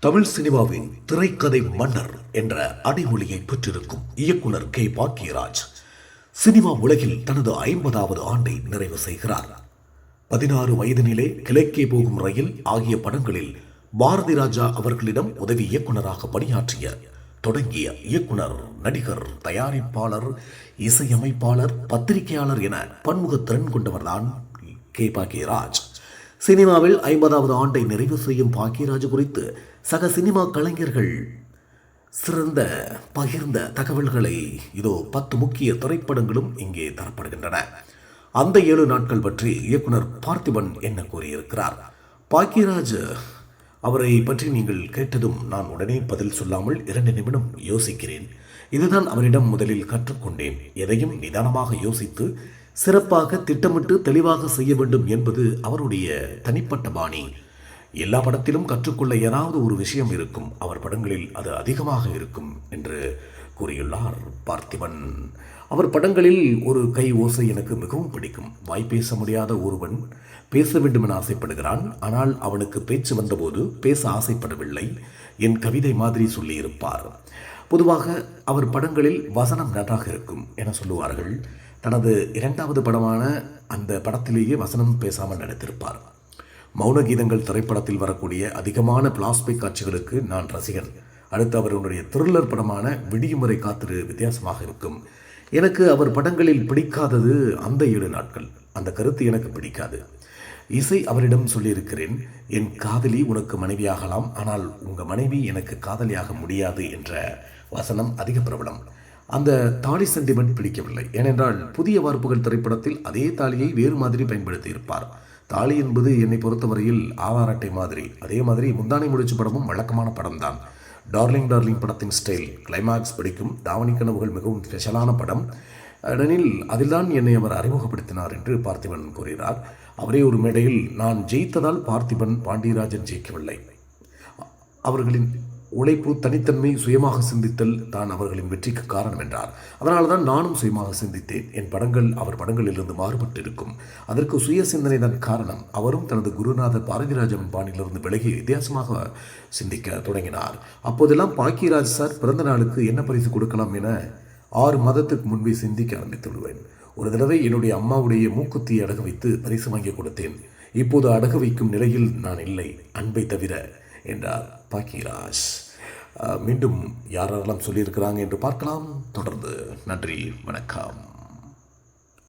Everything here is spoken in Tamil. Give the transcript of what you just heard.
தமிழ் சினிமாவின் திரைக்கதை மன்னர் என்ற அடைமொழியை பெற்றிருக்கும் இயக்குனர் கே. பாக்கியராஜ் சினிமா உலகில் தனது ஐம்பதாவது ஆண்டை நிறைவு செய்கிறார். பதினாறு வயதினிலே கிழக்கே போகும் ரயில் ஆகிய படங்களில் பாரதி ராஜா அவர்களிடம் உதவி இயக்குனராக பணியாற்றிய தொடங்கிய இயக்குனர் நடிகர் தயாரிப்பாளர் இசையமைப்பாளர் பத்திரிகையாளர் என பன்முக திறன் கொண்டவர்தான் கே. பாக்கியராஜ். சினிமாவில் ஐம்பதாவது ஆண்டை நிறைவு செய்யும் பாக்கியராஜ் குறித்து சக சினிமா கலைஞர்கள் சிறந்த பகிர்ந்த தகவல்களை இதோ பத்து முக்கிய திரைப்படங்களும் இங்கே தரப்படுகின்றன. அந்த ஏழு நாட்கள் பற்றி இயக்குனர் பார்த்திபன் என்ன கூறியிருக்கிறார்? பாக்கியராஜ் அவரை பற்றி நீங்கள் கேட்டதும் நான் உடனே பதில் சொல்லாமல் இரண்டு நிமிடம் யோசிக்கிறேன். இதுதான் அவரிடம் முதலில் கற்றுக்கொண்டேன். எதையும் நிதானமாக யோசித்து சிறப்பாக திட்டமிட்டு தெளிவாக செய்ய வேண்டும் என்பது அவருடைய தனிப்பட்ட பாணி. எல்லா படத்திலும் கற்றுக்கொள்ள ஏதாவது ஒரு விஷயம் இருக்கும். அவர் படங்களில் அது அதிகமாக இருக்கும் என்று கூறியுள்ளார் பார்த்திபன். அவர் படங்களில் ஒரு கை ஓசை எனக்கு மிகவும் பிடிக்கும். வாய் பேச முடியாத ஒருவன் பேச வேண்டும் என ஆசைப்படுகிறான். ஆனால் அவனுக்கு பேச்சு வந்தபோது பேச ஆசைப்படவில்லை. என் கவிதை மாதிரி சொல்லியிருப்பார். பொதுவாக அவர் படங்களில் வசனம் நன்றாக இருக்கும் என சொல்லுவார்கள். தனது இரண்டாவது படமான அந்த படத்திலேயே வசனம் பேசாமல் நடித்திருப்பார். மௌன கீதங்கள் திரைப்படத்தில் வரக்கூடிய அதிகமான பிளாஸ்டிக் காட்சிகளுக்கு நான் ரசிகன். அடுத்து அவருடைய த்ரில்லர் படமான விடியுமுறை காத்திரு வித்தியாசமாக இருக்கும். எனக்கு அவர் படங்களில் பிடிக்காதது அந்த ஏழு நாட்கள். அந்த கருத்து எனக்கு பிடிக்காது. இசை அவரிடம் சொல்லியிருக்கிறேன் என் காதலி உனக்கு மனைவியாகலாம் ஆனால் உங்கள் மனைவி எனக்கு காதலியாக முடியாது என்ற வசனம் அதிக பிரபலம். அந்த தாலி சென்டிமெண்ட் பிடிக்கவில்லை. ஏனென்றால் புதிய வார்ப்புகள் திரைப்படத்தில் அதே தாலியை வேறு மாதிரி பயன்படுத்தி இருப்பார் தாலி என்பது என்னை பொறுத்தவரையில் ஆவாராட்டை மாதிரி. அதே மாதிரி முந்தானை முடிச்சு படமும் வழக்கமான படம்தான். டார்லிங் டார்லிங் படத்தின் ஸ்டைல் கிளைமாக்ஸ் பிடிக்கும். தாவணி கனவுகள் மிகவும் ஸ்பெஷலான படம். ஏனெனில் அதில்தான் என்னை அவர் அறிமுகப்படுத்தினார் என்று பார்த்திபன் கூறுகிறார். அவரே ஒரு மேடையில் நான் ஜெயித்ததால் பார்த்திபன் பாண்டியராஜன் ஜெயிக்கவில்லை. அவர்களின் உழைப்பு தனித்தன்மை சுயமாக சிந்தித்தல் தான் அவர்களின் வெற்றிக்கு காரணம் என்றார். அதனால் தான் நானும் சுயமாக சிந்தித்தேன். என் படங்கள் அவர் படங்களிலிருந்து மாறுபட்டு இருக்கும் அதற்கு சுய சிந்தனை தான் காரணம். அவரும் தனது குருநாதர் பாரதிராஜன் பாணியிலிருந்து விலகி வித்தியாசமாக சிந்திக்க தொடங்கினார். அப்போதெல்லாம் பாக்கியராஜ் சார் பிறந்த நாளுக்கு என்ன பரிசு கொடுக்கலாம் என ஆறு மாதத்துக்கு முன்பே சிந்திக்க ஆரம்பித்து விடுவேன் ஒரு தடவை என்னுடைய அம்மாவுடைய மூக்குத்தியை அடகு வைத்து பரிசு வாங்கி கொடுத்தேன். இப்போது அடகு வைக்கும் நிலையில் நான் இல்லை. அன்பை தவிர என்றார் பாக்கியராஜ். மீண்டும் யாரெல்லாம் சொல்லியிருக்கிறாங்க என்று பார்க்கலாம். தொடர்ந்து நன்றி வணக்கம்.